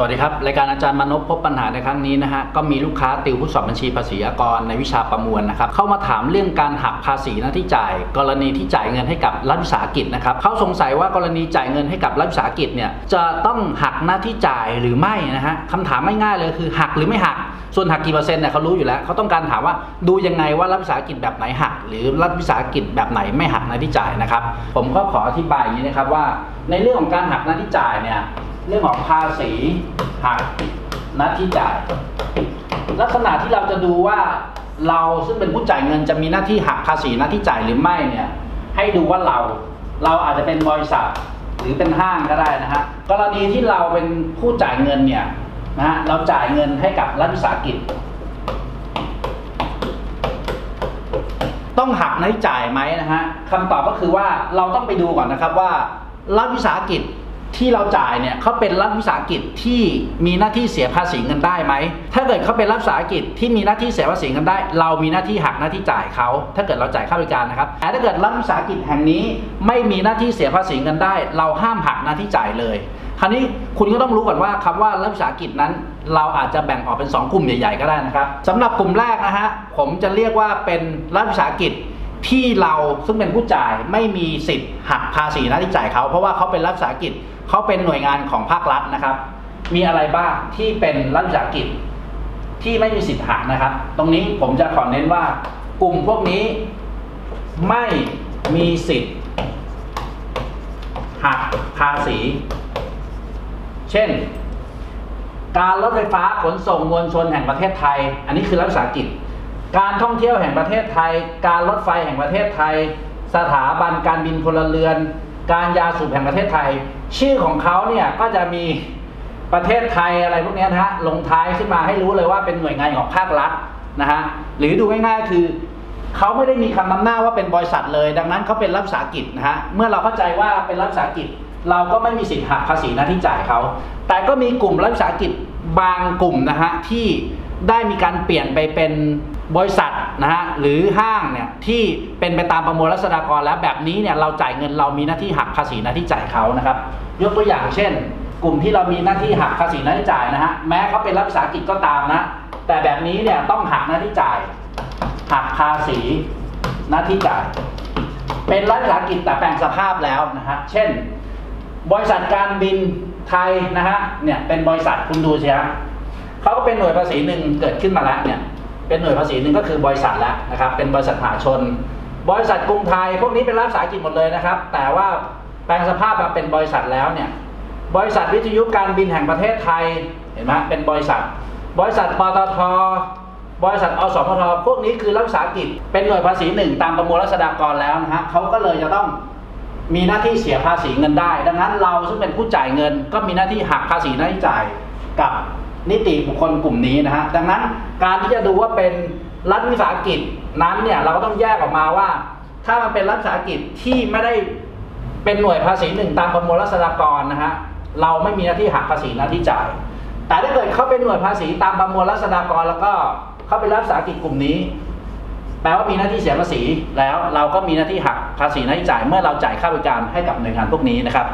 สวัสดีครับ รายการอาจารย์มานพพบปัญหาในครั้งนี้นะฮะ ก็มีลูกค้าติวผู้สอบบัญชีภาษีอากรในวิชาประมวลนะครับ เข้ามาถามเรื่องการหักภาษีหน้าที่จ่าย กรณีที่จ่ายเงินให้กับรัฐวิสาหกิจนะครับเขาสงสัยว่ากรณีจ่ายเงินให้กับรัฐวิสาหกิจเนี่ยจะต้องหักหน้าที่จ่ายหรือไม่นะฮะคำถามง่ายๆเลยคือหักหรือไม่หัก ส่วนหักกี่เปอร์เซ็นต์เนี่ยเขารู้อยู่แล้วเขาต้องการถามว่าดูยังไงว่ารัฐวิสาหกิจแบบไหนหัก หรือรัฐวิสาหกิจแบบไหนไม่หักหน้าที่จ่ายนะครับ ผมก็ขออธิบายอย่างนี้นะครับว่า ในเรื่องของการหักหน้าที่จ่ายเนี่ย เรื่องของภาษีหักหน้าที่จ่าย ลักษณะที่เราจะดูว่าเราซึ่งเป็นผู้จ่ายเงินจะมีหน้าที่หักภาษีหน้าที่จ่ายหรือไม่เนี่ยให้ดูว่าเราเราอาจจะเป็นบริษัทหรือเป็นห้างก็ได้นะฮะกรณีที่เราเป็นผู้จ่ายเงินเนี่ยนะฮะเราจ่ายเงินให้กับรัฐวิสาหกิจ ต้องหักหน้าที่จ่ายไหมนะฮะคำตอบก็คือว่าเราต้องไปดูก่อนนะครับว่ารัฐวิสาหกิจ ที่เราจ่ายเนี่ยเขาเป็นรัฐวิสาหกิจที่มีหน้าที่เสียภาษีเงินได้ไหม ถ้าเกิดเขาเป็นรัฐวิสาหกิจที่มีหน้าที่เสียภาษีเงินได้ เรามีหน้าที่หักหน้าที่จ่ายเขา ถ้าเกิดเราจ่ายค่าบริการนะครับแต่ถ้าเกิดรัฐวิสาหกิจแห่งนี้ไม่มีหน้าที่เสียภาษีเงินได้ เราห้ามหักหน้าที่จ่ายเลย คราวนี้คุณก็ต้องรู้ก่อนว่าคำว่ารัฐวิสาหกิจนั้น เราอาจจะแบ่งออกเป็น 2 กลุ่มใหญ่ ๆ ก็ได้นะครับสำหรับกลุ่มแรกนะฮะผมจะเรียกว่าเป็นรัฐวิสาหกิจ ที่เราซึ่งเป็นผู้จ่ายไม่มีสิทธิ์หักภาษีหน้าที่จ่ายเขาเพราะว่าเขาเป็นรัฐวิสาหกิจเขาเป็นหน่วยงานของภาครัฐนะครับ มีอะไรบ้างที่เป็นรัฐวิสาหกิจที่ไม่มีสิทธิ์หักนะครับ ตรงนี้ผมจะขอเน้นว่ากลุ่มพวกนี้ไม่มีสิทธิ์หักภาษี เช่น การรถไฟฟ้าขนส่งมวลชนแห่งประเทศไทย อันนี้คือรัฐวิสาหกิจ การท่องเที่ยวแห่งประเทศไทย การรถไฟแห่งประเทศไทย สถาบันการบินพลเรือน การยาสูบแห่งประเทศไทย ชื่อของเขาเนี่ยก็จะมีประเทศไทยอะไรพวกนี้นะฮะลงท้ายขึ้นมาให้รู้เลยว่าเป็นหน่วยงานของภาครัฐนะฮะหรือดูง่ายๆคือเขาไม่ได้มีคำนำหน้าว่าเป็นบริษัทเลย ดังนั้นเขาเป็นรัฐวิสาหกิจนะฮะเมื่อเราเข้าใจว่าเป็นรัฐวิสาหกิจ เราก็ไม่มีสิทธิ์หักภาษีหน้าที่จ่ายเขาแต่ก็มีกลุ่มรัฐวิสาหกิจบางกลุ่มนะฮะที่ ได้มีการเปลี่ยนไปเป็นบริษัทนะฮะหรือห้างเนี่ยที่เป็นไปตามประมวลรัษฎากรแล้วแบบนี้เนี่ยเราจ่ายเงินเรามีหน้าที่หักภาษีหน้าที่จ่ายเขานะครับ ยกตัวอย่างเช่น กลุ่มที่เรามีหน้าที่หักภาษีหน้าที่จ่ายนะฮะแม้เขาเป็นรัฐวิสาหกิจก็ตามนะ แต่แบบนี้เนี่ยต้องหักหน้าที่จ่าย หักภาษีหน้าที่จ่าย เป็นรัฐวิสาหกิจแต่แปลงสภาพแล้วนะฮะเช่น บริษัทการบินไทยนะฮะเนี่ยเป็นบริษัทคุณดูสิฮะ เป็นหน่วยภาษีหนึ่งเกิดขึ้นมาแล้วเนี่ยเป็นหน่วยภาษีหนึ่งก็คือบริษัทแล้วนะครับ เป็นบริษัทมหาชน บริษัทกรุงไทย พวกนี้เป็นรัฐสาหกิจหมดเลยนะครับ แต่ว่าแปลงสภาพมาเป็นบริษัทแล้วเนี่ยบริษัทวิทยุการบินแห่งประเทศไทยเห็นไหมเป็นบริษัท บริษัทปตทบริษัทอสมทพวกนี้คือรัฐสาหกิจเป็นหน่วยภาษีหนึ่งตามประมวลรัษฎากรแล้วนะฮะเขาก็เลยจะต้องมีหน้าที่เสียภาษีเงินได้ ดังนั้นเราซึ่งเป็นผู้จ่ายเงิน ก็มีหน้าที่หักภาษีหน้าที่จ่ายกับ นิติบุคคลกลุ่มนี้นะฮะดังนั้นการที่จะดูว่าเป็นรัฐวิสาหกิจนั้นเนี่ยเราก็ต้องแยกออกมาว่า ถ้ามันเป็นรัฐวิสาหกิจที่ไม่ได้เป็นหน่วยภาษีหนึ่งตามประมวลรัษฎากรนะฮะเราไม่มีหน้าที่หักภาษีหน้าที่จ่าย แต่ถ้าเกิดเขาเป็นหน่วยภาษีตามประมวลรัษฎากรแล้วก็เขาเป็นรัฐวิสาหกิจกลุ่มนี้ แปลว่ามีหน้าที่เสียภาษีแล้วเราก็มีหน้าที่หักภาษีหน้าที่จ่ายเมื่อเราจ่ายค่าบริการให้กับหน่วยงานพวกนี้นะครับ